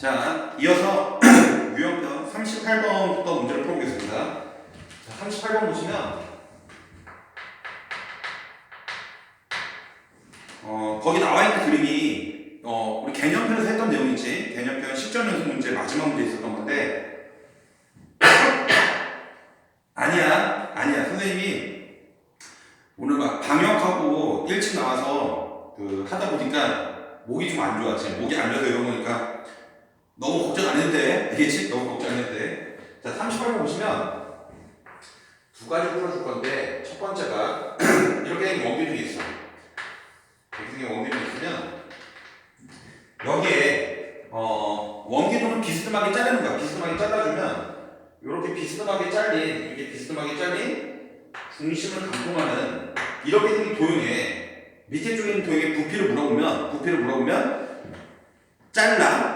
자, 이어서 유형편 38번부터 문제를 풀어보겠습니다. 자, 38번 보시면 어, 거기 나와 있는 그림이 어, 우리 개념편에서 했던 내용이지 개념편 10점 연습 문제 마지막 문제 있었던 건데 아니야 아니야 선생님이 오늘 막 방역하고 일찍 나와서 그 하다 보니까 목이 좀 안 좋아 지금 목이 안 좋아서 이런 거니까 너무 걱정 안 돼. 알겠지? 너무 걱정 안 해도 돼 자 38번 보시면 두 가지 풀어줄 건데 첫 번째가 이렇게 된 원기둥이 있어. 이렇게 된 원기둥이 있으면 여기에 어, 원기둥을 비스듬하게 자르는 거야. 비스듬하게 잘라주면 이렇게 비스듬하게 잘린 이게 비스듬하게 잘린 중심을 감동하는 이렇게 생긴 도형에 밑에 쪽에 있는 도형에 부피를 물어보면 부피를 물어보면 잘라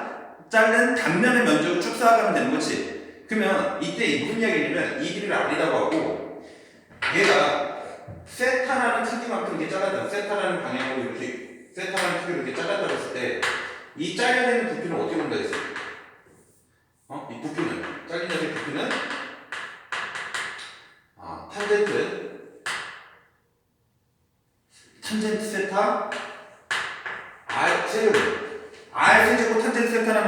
자른 단면의 면적을 쭉 쌓아가면 되는 거지. 그러면 이때 무슨 이야기냐면 이 길이를 R이라고 하고 얘가 세타라는 크기만큼 이렇게 잘랐다. 세타라는 방향으로 이렇게 세타라는 크기로 이렇게 잘랐다고 했을 때 이 잘려내는 부피는 어떻게 본다 했어? 어? 이 부피는? 잘리는 부피는? 아, 탄젠트? 탄젠트 세타? R 세제곱 탄젠트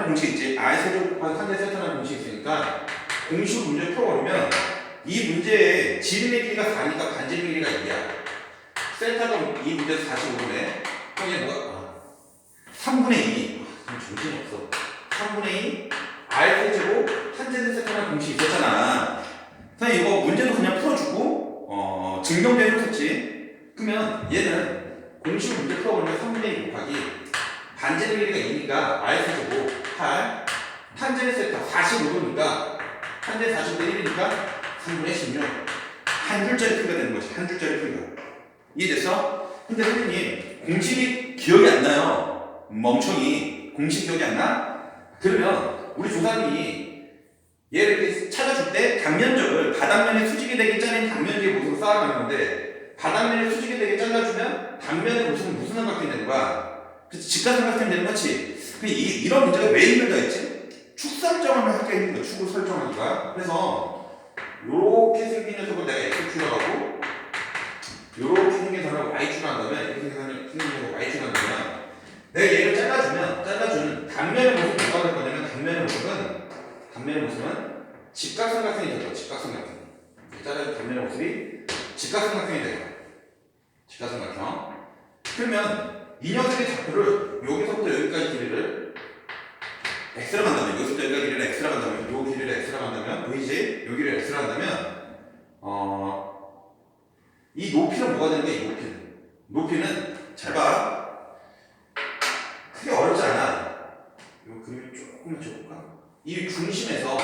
공식이 있지 R 세제곱 곱하기 탄젠트 세타라는 공식이 있으니까 공식을 문제 풀어버리면 이 문제의 지름의 길이가 4니까 반지름의 길이가 2야. 세타가 이 문제에서 45분에 그럼 얘 뭐야? 아, 3분의 2 아, 좀 정신이 없어. 3분의 2 R 세제곱 탄젠트 세타라는 공식이 있었잖아 선생님 이거 문제도 그냥 풀어주고 어, 증명대로 했지 그러면 얘는 공식을 문제 풀어보면 3분의 1 곱하기 반지름 길이가 2니까 R세제곱 8 탄젠 세타 45도니까 탄젠 45도 1이니까 3분의 16 한 줄짜리 풀이가 되는 거지 한 줄짜리 풀이가 이해됐어? 근데 선생님 공식이 기억이 안 나요 멍청이 공식 기억이 안 나? 그러면 우리 조사님이 얘를 이렇게 찾아줄 때 단면적을 바닥면에 수직이 되게 짜린 단면적의 모습으로 쌓아가는 건데 바닥면에 수직이 되게 잘라주면 단면의 모습은 무슨 삼각형이 되는 거야? 그치 직각삼각형이 되는 거지 이, 이런 문제가 왜 있는가 했지? 축 설정을 할게 있는 거야 축을 설정하기가 그래서 요렇게 생긴 녀석을 내가 X축이라고 하고 요렇게 생긴 녀석을 Y축을 한다면 이렇게 생긴 녀석을 Y축을 한다면 내가 얘를 잘라주면 잘라주는 단면의 모습이 뭐가 될 거냐면 단면의 모습은 단면의 모습은 직각삼각형이 될 거야. 직각삼각형 자른 단면의 모습이 직각삼각형이 돼요 직각삼각형 그러면 이 녀석의 좌표를 여기서부터 여기까지 길이를 x로 간다면 여기서부터 여기까지 길이를 x로 간다면 요 길이를 x로 간다면 보이지? 여기를 x로 간다면 어, 이 높이는 뭐가 되는 거야 이 높이는 높이는 잘 봐 크게 어렵지 않아 이 그림을 조금만 쳐볼까? 이 중심에서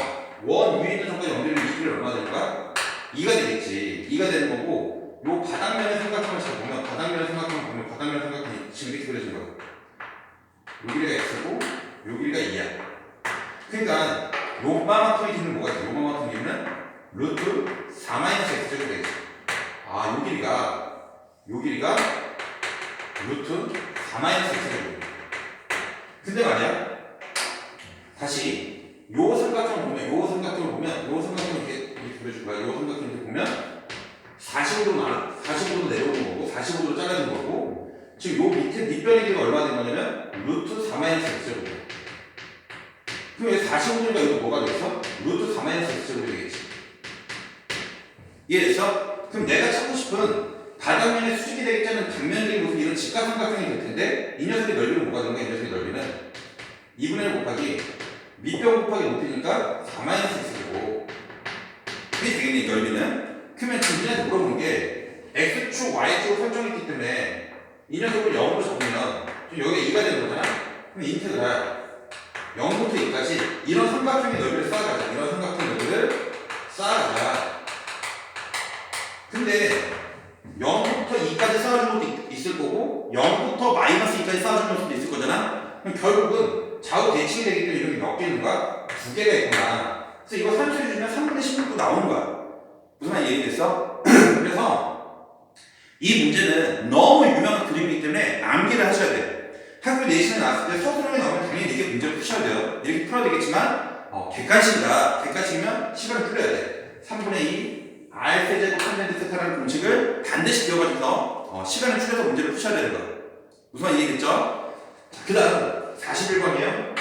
원 위에 있는 점과 연결된 이 길이 얼마 되는 거야? 2가 되겠지 2가 되는 거고 요 바닥면의 삼각형을 잘 보면 바닥면의 삼각형을 보면 바닥면의 삼각형이 지금 이렇게 그려진 거야 요 길이가 x고 요 길이가 2야 그러니까 요만큼의 길이는 뭐가 있어? 요만큼의 길이는 루트 4-x제곱 되겠지 아요 길이가 요 길이가 루트 4-x제곱 근데 말이야 다시 요 삼각형을 보면 요 삼각형을 보면 요 삼각형을 이렇게, 이렇게 그려줄 거야 요 삼각형 이렇게 보면 45도 나 45도 내려오는 거고 45도 잘라진 거고 지금 요 밑에 밑변의 길이가 얼마 된 거냐면 루트 4-x제곱 그럼 여기 45도니까 여기 뭐가 되겠어? 루트 4-x제곱이 되겠지 이해됐어? 그럼 내가 찾고 싶은 바닥면에 수직이 되겠다는 단면적인 모습 이런 직각삼각형이 될 텐데 이 녀석의 되는 거야? 이 녀석의 넓이는. 2분의 1 곱하기 밑변 곱하기 높이니까 4-x고 그게 되겠네 이 넓이는. 그러면 지금한테 물어보는 게 x축, y축 설정했기 때문에 이 녀석을 0으로 잡으면 여기가 2가 되는 거잖아. 그럼 인테그랄 0부터 2까지 이런 삼각형의 넓이를 쌓아가자. 이런 삼각형의 넓이를 쌓아가자. 근데 0부터 2까지 쌓아준 것도 있- 있을 거고 0부터 마이너스 2까지 쌓아준 것도 있을 거잖아 그럼 결국은 좌우 대칭이 되기 때문에 이런 게몇 개 있는 거야? 두 개가 있구나 그래서 이거 산수해주면 3분의 16도 나오는 거야 무슨 말인지 이해됐어? 그래서 이 문제는 너무 유명한 그림이기 때문에 암기를 하셔야 돼 학교 내신에 나왔을 때 서술형이 나오면 당연히 이게 문제를 푸셔야 돼요. 이렇게 풀어야 되겠지만 어, 객관식이다. 객관식이면 시간을 풀려야 돼. 3분의 2 r 세제곱 탄젠트 세타라는 공식을 반드시 기억하셔서 어, 시간을 줄여서 문제를 푸셔야 되는. 무슨 말 이해됐죠? 그 다음 41번이에요.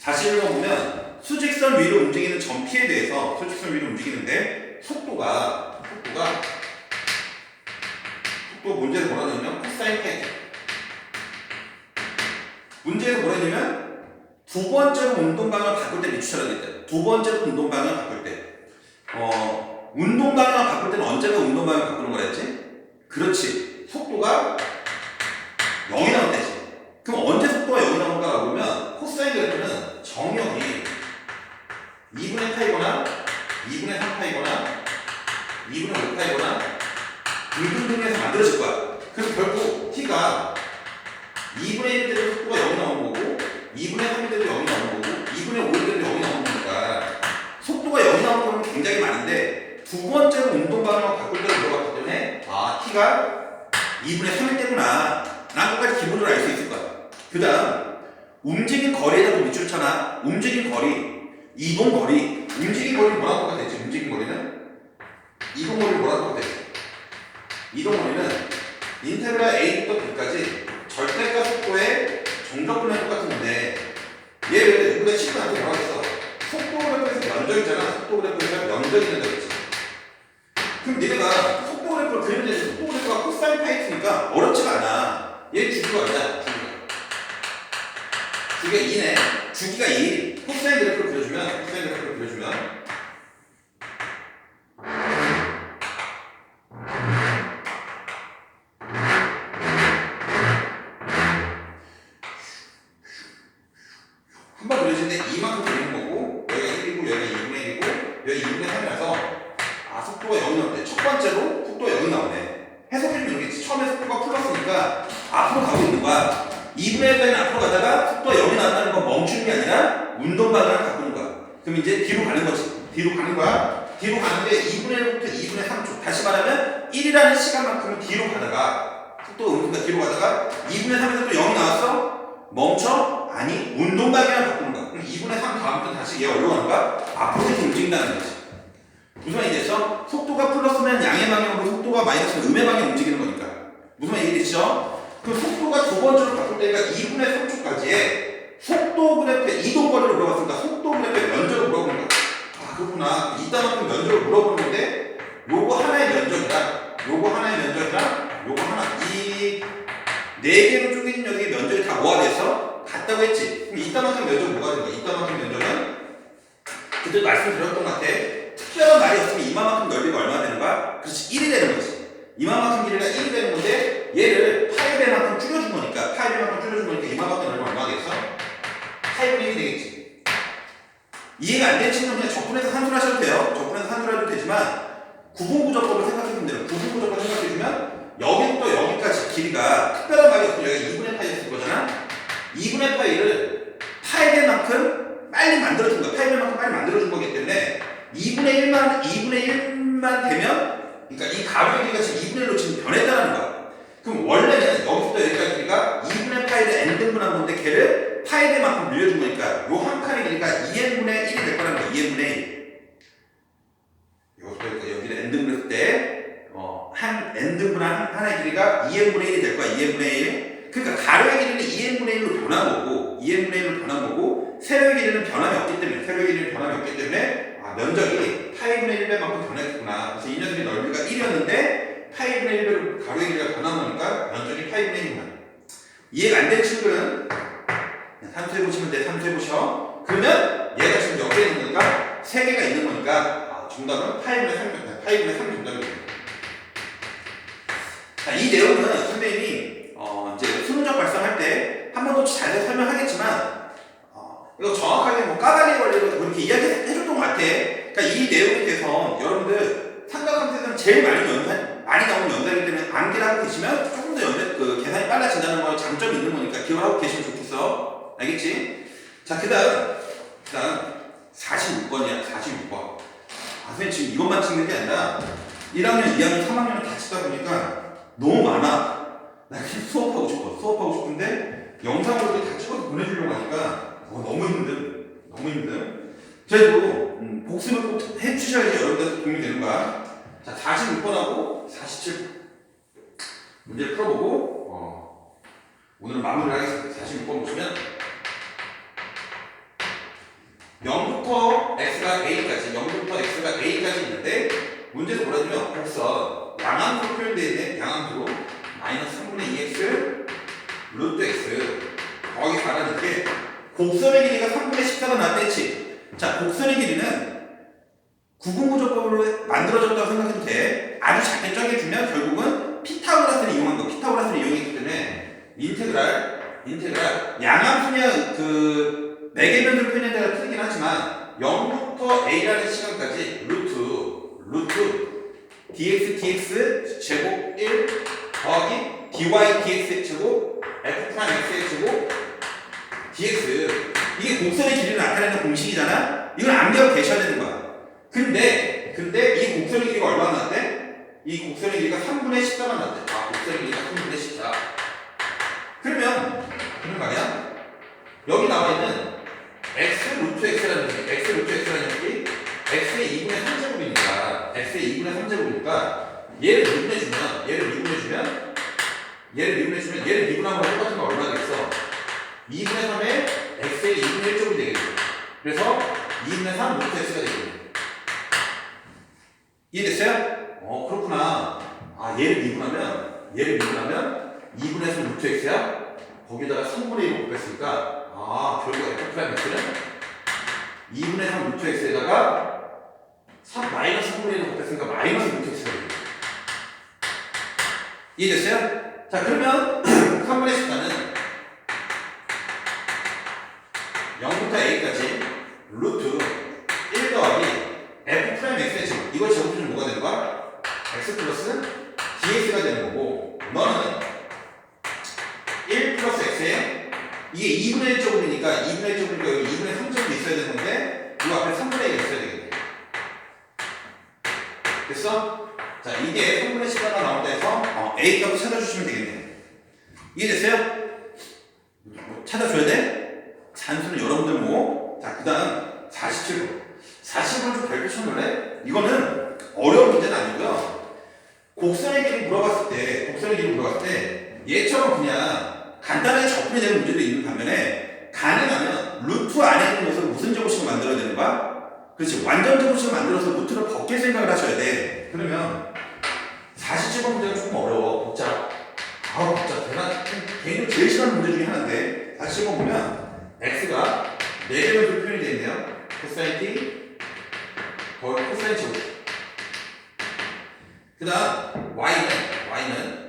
41번 보면 수직선 위로 움직이는 점피에 대해서 수직선 위로 움직이는데 속도가 속도가 속도 문제를 뭐라 넣으면 코사인 파이 문제에서 뭐라 넣으면 두 번째로 운동 방향을 바꿀 때 미추처럼 됐다. 두 번째로 운동 방향을 바꿀 때. 어, 운동 방향을 바꿀 때는 언제가 운동 방향을 바꾸는 거라 했지? 그렇지. 속도가 0이 나올 때지. 그럼 언제 속도가 0이 나올까 보면 코사인 그래프는 정역이 2분의 파이거나 2분의 3파이거나 2분의 5파이거나 등등등에서 만들어질 거야. 그래서 결국 t가 2분의 1일 때도 속도가 0이 나오는 거고 2분의 3일 때도 0이 나오는 거고 2분의 5일 때도 0이 나오는 거니까 속도가 0이 나오는 거는 굉장히 많은데 두 번째로 운동 방향을 바꿀 때를 물어봤기 때문에 아 t가 2분의 3일 때구나 라는 것까지 기본으로 알 수 있을 거야. 그 다음 움직인 거리에다 또 밑줄 쳐놔. 움직인 거리, 이동 거리. 움직인 거리 뭐라고 똑같았지? 움직인 거리는? 이동 거리 뭐라고 똑같았지? 이동 거리는 인테그랄 A부터 B까지 절대값 속도의 정적분에 똑같은 건데 얘를 우리가 친구한테 했어? 속도 그래프에서 면적이잖아. 속도 그래프에서 면적이 된다고 했지. 그럼 니네가 속도 그래프를 그리면 되지. 속도 그래프가 코사인 파이트니까 어렵지가 않아. 얘 주기가 얼마야? 주기가 2네. 주기가 2. 코사인 그래프를 그려주면, 코사인 그래프를 그려주면. 한 번 그려지는데 이만큼 그리는 거고, 여기가 1이고, 여기가 2분의 1이고, 여기 2분의 3이라서, 아, 속도가 0이 나오네. 첫 번째로 속도가 0이 나오네. 해석해주면 이렇게 처음에 속도가 플러스니까 앞으로 가고 있는 거야. 2분의 1까지는 앞으로 가다가 속도가 0이 나온다는 건 멈추는 게 아니라 운동 방향을 바꾸는 거야. 그럼 이제 뒤로 가는 거지. 뒤로 가는 거야. 뒤로 가는데 2분의 1부터 2분의 3초. 다시 말하면 1이라는 시간만큼은 뒤로 가다가 속도가 음수가 뒤로 가다가 2분의 3에서 또 0이 나왔어? 멈춰? 아니 운동 방향을 바꾸는 거야. 그럼 2분의 3 다음부터 다시 얘 어디로 가는 거야? 앞으로 이렇게 움직인다는 거지. 무슨 말인지 됐어? 속도가 플러스면 양의 방향으로 속도가 마이너스면 음의 방향 움직이는 거니까. 무슨 말인지 됐죠? 그 속도가 두 번째로 바꿀 때가 2분의 3초까지의 속도 그래프의 이동 거리를 물어봤으니까 속도 그래프의 면적을 물어보는 거야. 아, 그렇구나. 이따만큼 면적을 물어보는 건데 요거 하나의 면적이랑 요거 하나의 면적이랑 요거 하나 이 네 개로 쪼개진 여기의 면적이 다 뭐가 됐어? 같다고 했지. 그럼 이따만큼 면적은 뭐가 된 거야? 이따만큼 면적은 그때 말씀드렸던 것 같아. 특별한 말이 없으면 이만큼 넓이가 얼마 되는 거야? 그렇지 1이 되는 거지. 이만큼 길이가 1이 되는 건데 얘를 파이배만큼 줄여준 거니까 파이배만큼 줄여준 거니까 이만큼 넓이가 얼마 되겠어? 8분의 1이 되겠지. 이해가 안 되는 친구는 그냥 적분해서 산수를 하셔도 돼요. 적분해서 해도 되지만 구분구조법을 생각해보면. 구분구조법을 생각해주면 여기부터 여기까지 길이가 특별한 말이 없으면 여기가 2분의 파이였을 거잖아. 2분의 파이를 파이배만큼 빨리 만들어준 거야. 파이배만큼 빨리 만들어준 거기 때문에 2분의 1만 2분의 1만 되면 그러니까 이 가로의 길이가 지금 2분의 1로 지금 변했다는 거야. 그럼 원래는 여기부터 여기까지 길이가 2분의 파이를 n등분한 건데 걔를 파이배만큼 늘려준 거니까 요 한 칸의 길이가 2n분의 1이 될 거라는 거야. 2n분의 1. 여기부터 여기를 n등분했을 때 어, 한 한 칸의 길이가 2n분의 1이 될 거야. 2n분의 1. 그러니까 가로의 길이는 2n분의 1로 변한 거고 2n분의 1로 변한 거고 세로의 길이는 변함이 없기 때문에 세로의 길이는 변함이 없기 때문에 아, 면적이 파이분의 1배만큼 변했구나. 그래서 이 녀석의 넓이가 1이었는데 파이분의 1배로 가로의 길이가 변한 거니까 면적이 파이분의 1이구나. 이해가 안 친구들은 그냥 삼수해 보시면 돼. 삼수해 보셔. 그러면 얘가 지금 옆에 있는 거니까 세 개가 있는 거니까 아, 정답은 파이분의 3 파이분의 3 정답입니다. 자, 이 내용은 선생님이 어, 이제 수능적 발송할 때 한 번더 자세히 설명하겠지만 어, 이거 정확하게 뭐 까발리 원리로 그렇게 이야기 해줬던 것 같아. 그러니까 이 내용에 대해서 여러분들 삼각함수에서는 제일 많이 연산, 많이 나오는 연산이기 때문에 암기를 하고 계시면 조금 더 연산, 그 계산이 빨라진다는 거 장점이 있는 거니까 기억을 하고 계시면 좋겠어. 알겠지? 자, 그 다음, 그 다음 46번이야, 46번. 아, 선생님 지금 이것만 찍는 게 아니라 1학년, 2학년, 3학년을 다 찍다 보니까 너무 많아. 나 그냥 수업하고 싶어. 수업하고 싶은데 영상으로 다 찍어서 보내주려고 하니까 어, 너무 힘든. 너무 힘든. 그래도 음, 복습을 꼭 해주셔야지 여러분들 도움이 되는 거야. 자, 46번하고 47 문제 풀어보고 어, 오늘 마무리를 하겠습니다. 46번 보시면 0부터 x가 a까지 0부터 x가 a까지 있는데 문제에서 뭐라 하냐면 곡선 양함수로 표현되어 있는 양함수로 마이너스 3분의 2x 루트 x. 더하기 4라는 게 곡선의 길이가 3분의 14가 나왔댔지. 자 곡선의 길이는 구분구조법으로 만들어졌다고 생각해도 돼. 아주 작게 쪼개주면 결국은 피타고라스를 이용한 거 피타고라스를 이용했기 때문에 인테그랄 인테그랄. 양함수냐 그 변수를 표현한 데가 틀리긴 하지만 0부터 a라는 시간까지 루트 루트 dx dx 제곱 1 더하기 dy dx 제곱 f 프라임 x의 제곱 dx. 이게 곡선의 길이를 나타내는 공식이잖아? 이걸 암기하고 계셔야 되는 거야. 근데 근데 이 곡선의 길이가 얼마나 나왔대? 이 곡선의 길이가 3분의 14가 나왔대. 아 곡선의 길이가 3분의 14 그러면 그런 말이야. 여기 나와 있는 x 루트 x라는 게 x 루트 x라는 게 x의 2분의 3제곱이니까 x의 2분의 3제곱이니까 얘를 미분해주면 얘를 미분해주면 얘를 미분해주면 얘를 미분하면 똑같은 거 얼마 되겠어? 2분의 3에 x의 2분의 1제곱이 되겠죠 그래서 2분의 3 루트 x가 되겠네 이해됐어요? 어 그렇구나 아 얘를 미분하면 얘를 미분하면 2분의 3 루트 x야? 거기다가 3분의 1을 곱했으니까 아, 결국 f 프라임 x는 2분의 3 루트 x에다가 3 마이너스 3분의 1을 곱했으니까 마이너스 루트 x가 됩니다. 이해됐어요? 자, 그러면 3분의 14는 0부터 a까지 루트 1 더하기 f 프라임 x의 제곱 이걸 제곱해주면 뭐가 되는 거야? x 플러스 dx가 되는 거고 너는 1 플러스 x에 이게 2분의 1 제곱이니까 2분의 1 제곱이니까 여기 2분의 3 제곱이 있어야 되는데 이 앞에 3분의 1이 있어야 되겠네. 됐어? 자 이게 3분의 14가 나온다 해서 어, A 값을 찾아주시면 되겠네. 이해됐어요? 뭐 찾아줘야 돼? 산수는 여러분들 뭐. 자, 그 다음 47번. 47번 좀 별표 쳐놓을래? 이거는 어려운 문제는 아니고요. 곡선의 길이 물어봤을 때, 곡선의 길이 물어봤을 때, 얘처럼 그냥 간단하게 접근이 되는 문제도 있는 반면에, 가능하면 루트 안에 있는 것을 무슨 제곱식을 만들어야 되는 거야? 그렇지. 완전 제곱식을 만들어서 루트를 벗길 생각을 하셔야 돼. 그러면 47번 문제가 조금 어려워. 복잡. 아우, 복잡. 대단, 개인적으로 제일 싫어하는 문제 중에 하나인데, 47번 보면, x가 4개 변수로 표현이 되어 있네요. 코사인 t, 거의 코사인 제곱. 그 다음, y는, y는,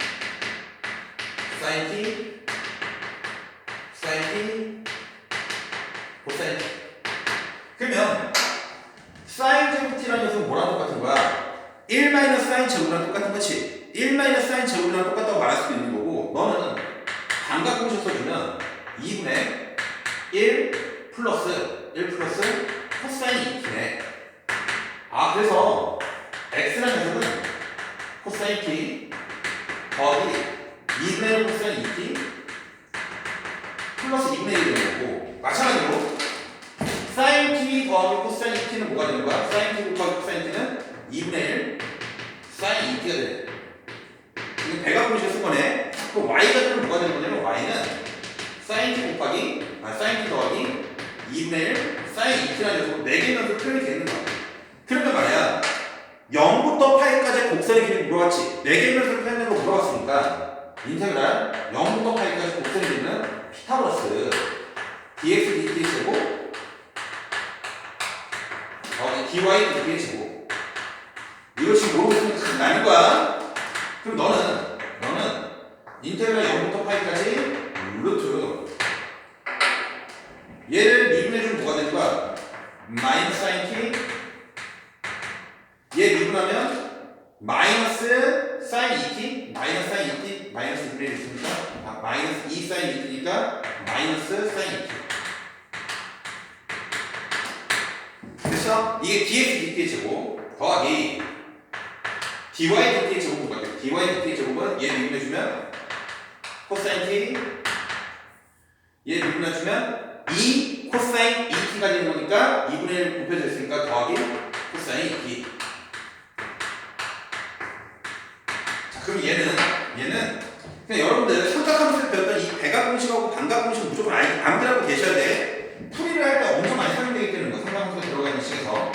사인 t, 사인 t, 코사인 t. 그러면, 사인 제곱 t라는 녀석은 뭐랑 똑같은 거야? 1 마이너스 사인 제곱이랑 똑같은 거지. 1 마이너스 사인 제곱이랑 똑같다고 말할 수도 있는 거고, 너는 감각 공식 써주면 2분의 1 플러스 1 플러스 코사인 2t네. 아, 그래서 x라는 녀석은 코사인 t 더하기 2분의 1 코사인 2t 플러스 2분의 1이 되는 거고, 마찬가지로 사인 t 더하기 코사인 2t는 뭐가 되는 거야? 사인 t 곱하기 코사인 t는 2분의 1 사인 2t가 돼. 이거 배가 공식을 쓴 거네. 그 y가 되면 뭐가 되는 거냐면 y는 사인 t 곱하기 아 사인 t 더하기 2분의 1 사인 2t라는 녀석으로 4개 면서 표현이 되는 거야. 그러면 말이야 0부터 파이까지 곡선의 길이 물어봤지. 4개 면서 표현된 거 물어봤으니까 인테그랄 0부터 파이까지 곡선의 길이는 피타고라스. dx dt 제곱 어, dy dt의 제곱. 이거 지금 모르고 있으면 큰일 나는 거야. 그럼 너는 너는 인테그랄 0부터 파이까지 루트. 얘를 미분해주면 뭐가 되는 거야? 마이너스 사인 t 얘 미분하면 마이너스 사인 2t 마이너스 사인 2t 마이너스 2분의 1 있으니까? 아, 마이너스 2 사인 2t니까 마이너스 사인 2t 그래서 이게 dx dt의 제곱 더하기 dy dt의 제곱 뭐가 되겠지? dy dt 제곱은 얘 미분해주면 코사인 t. 얘 미분해주면 2 코사인 2t가 되는 거니까 2분의 1 곱해져 있으니까 더하기 코사인 2t 자 그럼 얘는 얘는 그냥 여러분들 삼각함수를 배웠던 이 배각 공식하고 반각 공식 무조건 알, 암기하고 계셔야 돼. 풀이를 할 때 엄청 많이 사용되기 때문에 뭐 삼각함수가 들어가 있는 식에서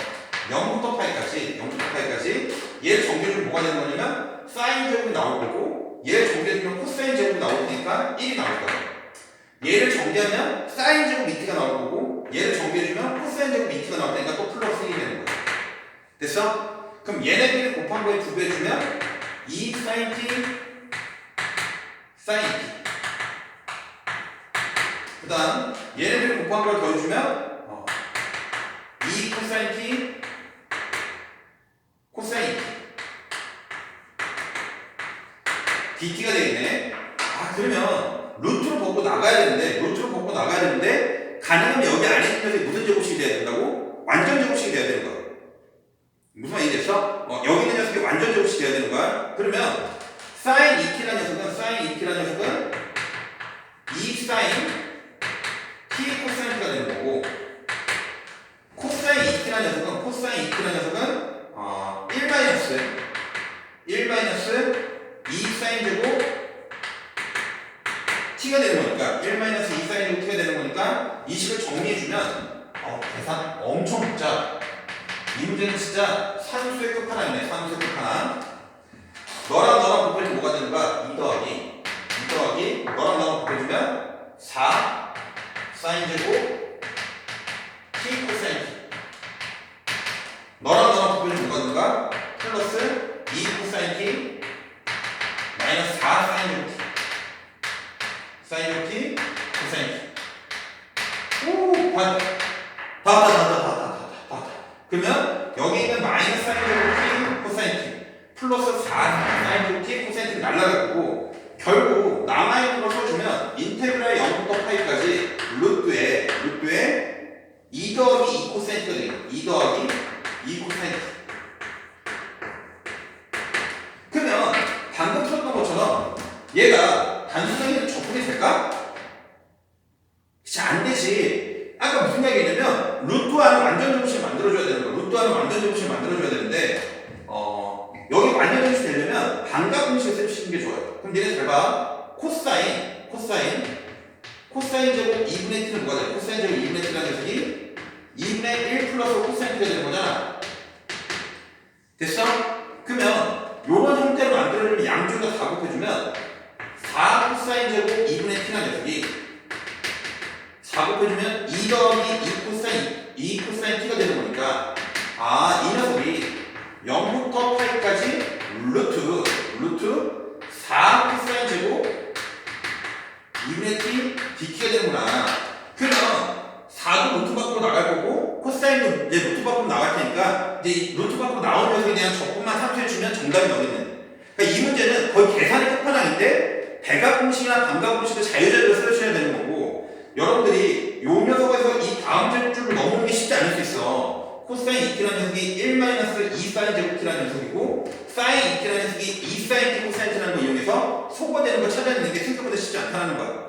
0부터 파이까지 0부터 파이까지 얘를 정규해주면 뭐가 되는 거냐면 사인 제곱이 나올 거고 얘를 정규해주면 코사인 제곱이 나올 테니까 1이 나올 거예요. 얘를 정리하면 사인 제곱 미트가 나올 거고 얘를 정리해주면 코사인 제곱 미트가 나올 테니까 또 플러스 1이 되는 거예요. 됐어? 그럼 얘네들이 곱한 거에 두배 주면 2 사인 t t 그 다음 얘네들이 곱한 걸 더해주면 어, 2 코사인 t 코사인 t dt가 되겠네. 아 그러면 루트로 벗고 나가야 되는데 루트로 벗고 나가야 되는데 가능하면 여기 안에 있는 녀석이 무슨 제곱식이 돼야 된다고? 완전 제곱식이 돼야 되는 거야 무슨 말이 됐어? 어, 여기 있는 녀석이 완전 제곱식이 돼야 되는 거야 그러면 사인 2t라는 녀석은 사인 2t라는 녀석은 2 사인 t 코사인 t가 되는 거고 코사인 2t라는 녀석은 코사인 2t라는 녀석은 어, 1 마이너스 1 마이너스 2 사인 제곱 t가 되는 거니까 1 마이너스 2 사인 제곱 t가 되는 거니까 이 식을 정리해주면 어, 계산 엄청 복잡 이 문제는 진짜 산수의 끝판왕이네 산수의 끝판왕 너랑 너랑 곱해주면 뭐가 되는 거야? 2 더하기 2 더하기 너랑 너랑 곱해주면 4 사인 제곱 t 코사인 너랑 너랑 곱해주면 뭐가 되는 거야? 플러스 코센트는 2 더하기 2 코센 곱해주면 4 코사인 제곱 2분의 t라는 녀석이 4 곱해주면 2 더하기 2 코사인 2 코사인 t가 되는 거니까 아 이 녀석이 0부터 파이까지 루트 루트 4 코사인 제곱 2분의 t dt가 되는구나. 그러면 4도 루트 밖으로 나갈 거고 코사인도 이제 루트 밖으로 나갈 테니까 이제 이 루트 밖으로 나온 녀석에 대한 적분만 삼수해 주면 정답이 나오겠네 그러니까 이 문제는 거의 계산의 끝판왕인데 대각 공식이나 반각 공식을 자유자재로 쓰셔야 되는 거고 여러분들이 요 녀석에서 이 다음 줄을 넘어오는 게 쉽지 않을 수 있어. 코사인 2t라는 녀석이 1-2 사인 제곱 t라는 녀석이고 사인 2t라는 녀석이 2 사인 t 코사인 t라는 걸 이용해서 소거되는 걸 찾아내는 게 생각보다 쉽지 않다는 거야.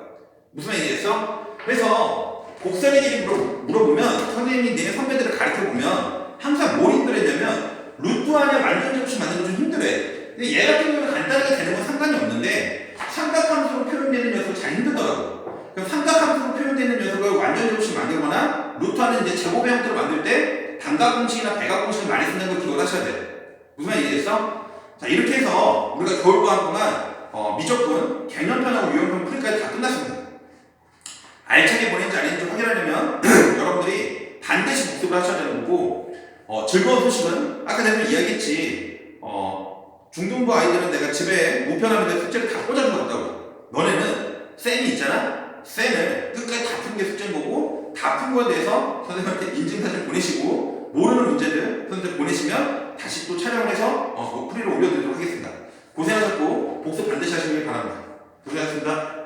무슨 말이겠어? 그래서 곡선의 길이 물어, 물어보면 선생님이 내 선배들을 가르쳐보면 항상 뭘 힘들었냐면 루트 안에 완전 제곱식 만드는 거좀 힘들어해 얘 같은 경우는 간단하게 되는 건 상관이 없는데 삼각함수로 표현되는 녀석은 잘 힘들더라고. 그럼 삼각함수로 표현되는 녀석을 완전 제곱식 만들거나 루트 안에 이제 제곱의 형태로 만들 때 단각 공식이나 대각 공식을 많이 쓰는 걸 기억을 하셔야 돼 무슨 말인지 이해했어? 자 이렇게 해서 우리가 겨울방학 동안 어, 미적분, 개념편하고 유형편 풀이까지 다 끝났습니다. 알차게 보냈는지 아닌지 확인하려면 여러분들이 반드시 복습을 하셔야 되는 거고 어, 즐거운 소식은 아까 내가 이야기했지 어, 중등부 아이들은 내가 집에 우편하는데 숙제를 다 꽂아주었다고. 너네는 쌤이 있잖아? 쌤을 끝까지 다 푼 게 숙제인 거고 다 푼 거에 대해서 선생님한테 인증사진 보내시고 모르는 문제들 선생님 보내시면 다시 또 촬영해서 어, 그 풀이를 올려드리도록 하겠습니다. 고생하셨고 복습 반드시 하시길 바랍니다. 고생하셨습니다